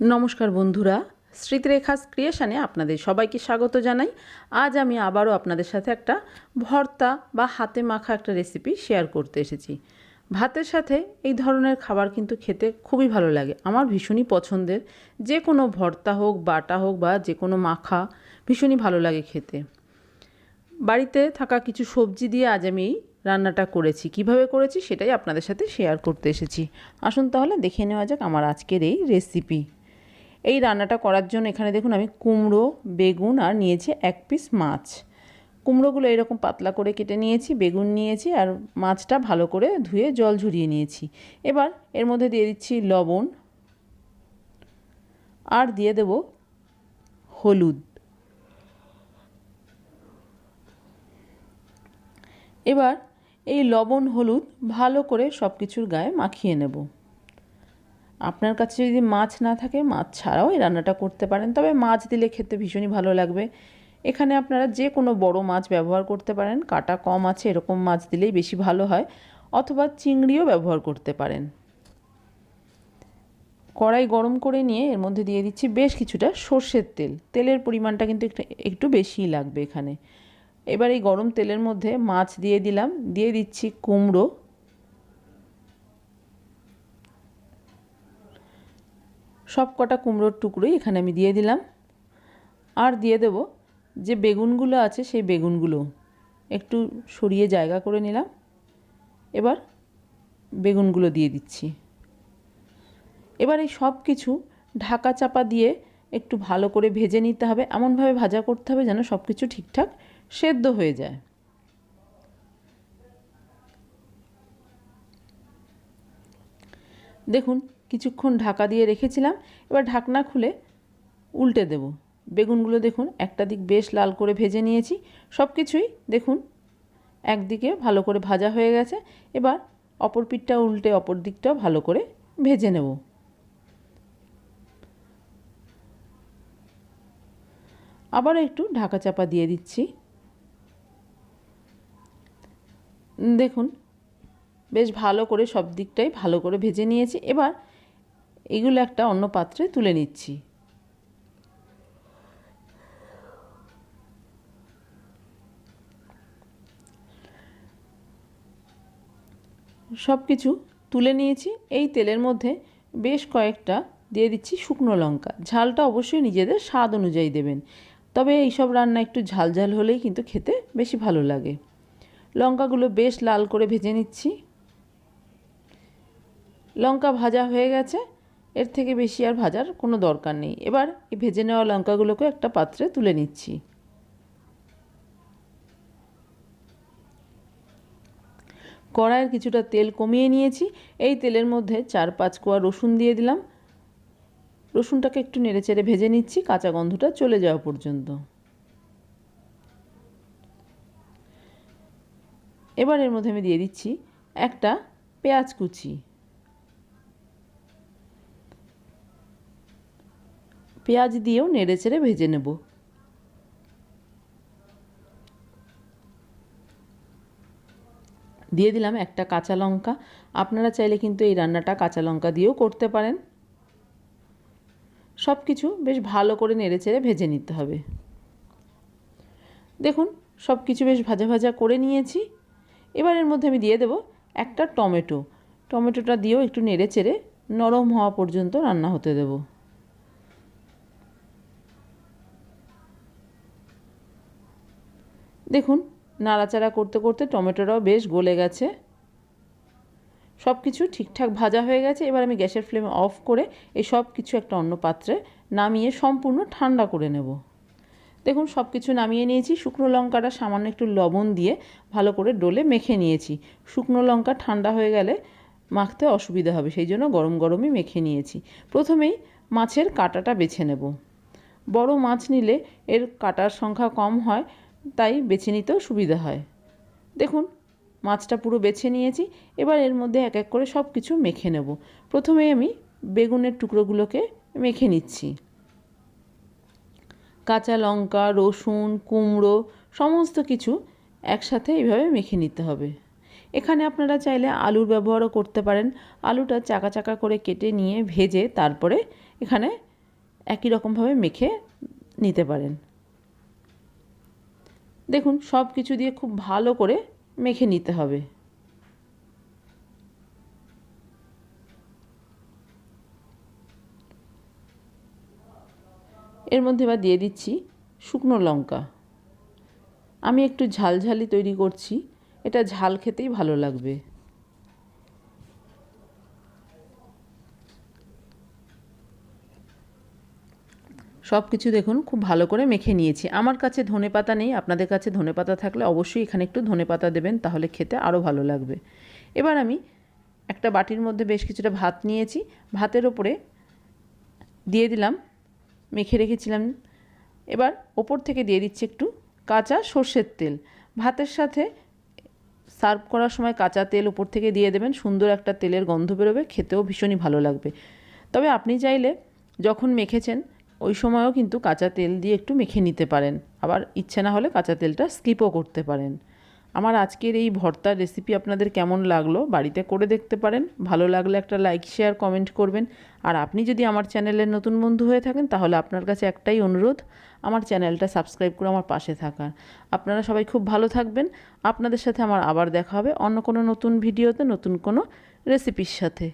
নমস্কার বন্ধুরা, স্মৃতিরেখাস ক্রিয়েশনে আপনাদের সবাইকে স্বাগত জানাই। আজ আমি আবারও আপনাদের সাথে একটা ভর্তা বা হাতে মাখা একটা রেসিপি শেয়ার করতে এসেছি। ভাতের সাথে এই ধরনের খাবার কিন্তু খেতে খুবই ভালো লাগে। আমার ভীষণই পছন্দের। যে কোনো ভর্তা হোক, বাটা হোক বা যে কোনো মাখা, ভীষণই ভালো লাগে খেতে। বাড়িতে থাকা কিছু সবজি দিয়ে আজ আমি রান্নাটা করেছি। কীভাবে করেছি সেটাই আপনাদের সাথে শেয়ার করতে এসেছি। আসুন তাহলে দেখে নেওয়া যাক আমার আজকের এই রেসিপি এই রান্নাটা করার জন্য এখানে দেখুন আমি কুমড়ো, বেগুন আর নিয়েছি এক পিস মাছ। কুমড়োগুলো এরকম পাতলা করে কেটে নিয়েছি, বেগুন নিয়েছি আর মাছটা ভালো করে ধুয়ে জল ঝরিয়ে নিয়েছি। এবার এর মধ্যে দিয়ে দিচ্ছি লবণ আর দিয়ে দেব হলুদ। এবার এই লবণ, হলুদ ভালো করে সব কিছুর গায়ে মাখিয়ে নেব। আপনার কাছে যদি মাছ না থাকে, মাছ ছাড়াও এই রান্নাটা করতে পারেন। তবে মাছ দিলে খেতে ভীষণই ভালো লাগবে। এখানে আপনারা যে কোনো বড় মাছ ব্যবহার করতে পারেন। কাটা কম আছে, এরকম মাছ দিলেই বেশি ভালো হয়। অথবা চিংড়িও ব্যবহার করতে পারেন। কড়াই গরম করে নিয়ে এর মধ্যে দিয়ে দিচ্ছি বেশ কিছুটা সর্ষের তেল। তেলের পরিমাণটা কিন্তু একটু বেশিই লাগবে এখানে। এবার এই গরম তেলের মধ্যে মাছ দিয়ে দিলাম। দিয়ে দিচ্ছি কুমড়ো। সব কটা কুমড়োর টুকরোই এখানে আমি দিয়ে দিলাম। আর দিয়ে দেব যে বেগুনগুলো আছে সেই বেগুনগুলো। একটু সরিয়ে জায়গা করে নিলাম। এবার বেগুনগুলো দিয়ে দিচ্ছি। এবার এই সব কিছু ঢাকা চাপা দিয়ে একটু ভালো করে ভেজে নিতে হবে। এমনভাবে ভাজা করতে হবে যেন সব কিছু ঠিকঠাক সেদ্ধ হয়ে যায়। দেখুন কিছুক্ষণ ঢাকা দিয়ে রেখেছিলাম। এবার ঢাকনা খুলে উল্টে দেব। বেগুনগুলো দেখুন, একটা দিক বেশ লাল করে ভেজে নিয়েছি। সব কিছুই দেখুন, একদিকে ভালো করে ভাজা হয়ে গেছে। এবার অপর পিঠটা উল্টে অপর দিকটাও ভালো করে ভেজে নেব। আবার একটু ঢাকা চাপা দিয়ে দিচ্ছি। দেখুন, বেশ ভালো করে সব দিকটাই ভালো করে ভেজে নিয়েছি। এবার এগুলো একটা অন্য পাত্রে তুলে নিচ্ছি। সব কিছু তুলে নিয়েছি। এই তেলের মধ্যে বেশ কয়েকটা দিয়ে দিচ্ছি শুকনো লঙ্কা। ঝালটা অবশ্যই নিজেদের স্বাদ অনুযায়ী দেবেন। তবে এইসব রান্না একটু ঝাল ঝাল হলেই কিন্তু খেতে বেশি ভালো লাগে। লঙ্কাগুলো বেশ লাল করে ভেজে নিচ্ছি। লঙ্কা ভাজা হয়ে গেছে। এর থেকে বেশি আর ভাজার কোনো দরকার নেই। এবার এই ভেজে নেওয়া লঙ্কাগুলোকে একটা পাত্রে তুলে নিচ্ছি। কড়াইয়ের কিছুটা তেল কমিয়ে নিয়েছি। এই তেলের মধ্যে চার পাঁচ কোয়া রসুন দিয়ে দিলাম। রসুনটাকে একটু নেড়েচেড়ে ভেজে নিচ্ছি। কাঁচা গন্ধটা চলে যাওয়া পর্যন্ত। এবার এর মধ্যে আমি দিয়ে দিচ্ছি একটা পেঁয়াজ কুচি। পেঁয়াজ দিয়েও নেড়ে চেড়ে ভেজে নেব। দিয়ে দিলাম একটা কাঁচা লঙ্কা। আপনারা চাইলে কিন্তু এই রান্নাটা কাঁচা লঙ্কা দিয়েও করতে পারেন। সব কিছু বেশ ভালো করে নেড়ে চেড়ে ভেজে নিতে হবে। দেখুন সব কিছু বেশ ভাজা ভাজা করে নিয়েছি। এবার এর মধ্যে আমি দিয়ে দেব একটা টমেটো। টমেটোটা দিয়েও একটু নেড়ে চেড়ে নরম হওয়া পর্যন্ত রান্না হতে দেব। দেখুন, নাড়াচাড়া করতে করতে টমেটোটাও বেশ গলে গেছে। সব কিছু ঠিকঠাক ভাজা হয়ে গেছে। এবার আমি গ্যাসের ফ্লেম অফ করে এই সব কিছু একটা অন্য পাত্রে নামিয়ে সম্পূর্ণ ঠান্ডা করে নেব। দেখুন সব কিছু নামিয়ে নিয়েছি। শুকনো লঙ্কাটা সামান্য একটু লবণ দিয়ে ভালো করে ডোলে মেখে নিয়েছি। শুকনো লঙ্কা ঠান্ডা হয়ে গেলে মাখতে অসুবিধা হবে, সেই জন্য গরম গরমই মেখে নিয়েছি। প্রথমেই মাছের কাটাটা বেছে নেব। বড় মাছ নিলে এর কাটার সংখ্যা কম হয় তাই বেছে নিতেও সুবিধা হয়। দেখুন, মাছটা পুরো বেছে নিয়েছি, এবার এর মধ্যে এক এক করে সব কিছু মেখে নেব। প্রথমে আমি বেগুনের টুকরোগুলোকে মেখে নিচ্ছি। কাঁচা লঙ্কা, রসুন, কুমড়ো, সমস্ত কিছু একসাথে এইভাবে মেখে নিতে হবে। এখানে আপনারা চাইলে আলুর ব্যবহারও করতে পারেন। আলুটা চাকা চাকা করে কেটে নিয়ে ভেজে তারপরে এখানে একই রকমভাবে মেখে নিতে পারেন। দেখুন, সব কিছু দিয়ে খুব ভালো করে মেখে নিতে হবে। এর মধ্যে এবার দিয়ে দিচ্ছি শুকনো লঙ্কা। আমি একটু ঝালঝালি তৈরি করছি, এটা ঝাল খেতেই ভালো লাগবে। সব কিছু দেখুন, খুব ভালো করে মেখে নিয়েছি। আমার কাছে ধনে পাতা নেই, আপনাদের কাছে ধনে পাতা থাকলে অবশ্যই এখানে একটু ধনে পাতা দেবেন, তাহলে খেতে আরও ভালো লাগবে। এবার আমি একটা বাটির মধ্যে বেশ কিছুটা ভাত নিয়েছি। ভাতের ওপরে দিয়ে দিলাম, মেখে রেখেছিলাম। এবার ওপর থেকে দিয়ে দিচ্ছি একটু কাঁচা সর্ষের তেল। ভাতের সাথে সার্ভ করার সময় কাঁচা তেল উপর থেকে দিয়ে দেবেন, সুন্দর একটা তেলের গন্ধ বেরোবে, খেতেও ভীষণই ভালো লাগবে। তবে আপনি চাইলে যখন মেখেছেন ওই সময়ও কিন্তু কাঁচা তেল দিয়ে একটু মেখে নিতে পারেন। আবার ইচ্ছে না হলে কাঁচা তেলটা স্কিপও করতে পারেন। আমার আজকের এই ভর্তার রেসিপি আপনাদের কেমন লাগল বাড়িতে করে দেখতে পারেন। ভালো লাগলে একটা লাইক শেয়ার কমেন্ট করবেন। আর আপনি যদি আমার চ্যানেলের নতুন বন্ধু হয়ে থাকেন তাহলে আপনার কাছে একটাই অনুরোধ, আমার চ্যানেলটা সাবস্ক্রাইব করে আমার পাশে থাকার। আপনারা সবাই খুব ভালো থাকবেন। আপনাদের সাথে আমার আবার দেখা হবে অন্য কোনো নতুন ভিডিওতে নতুন কোনো রেসিপির সাথে।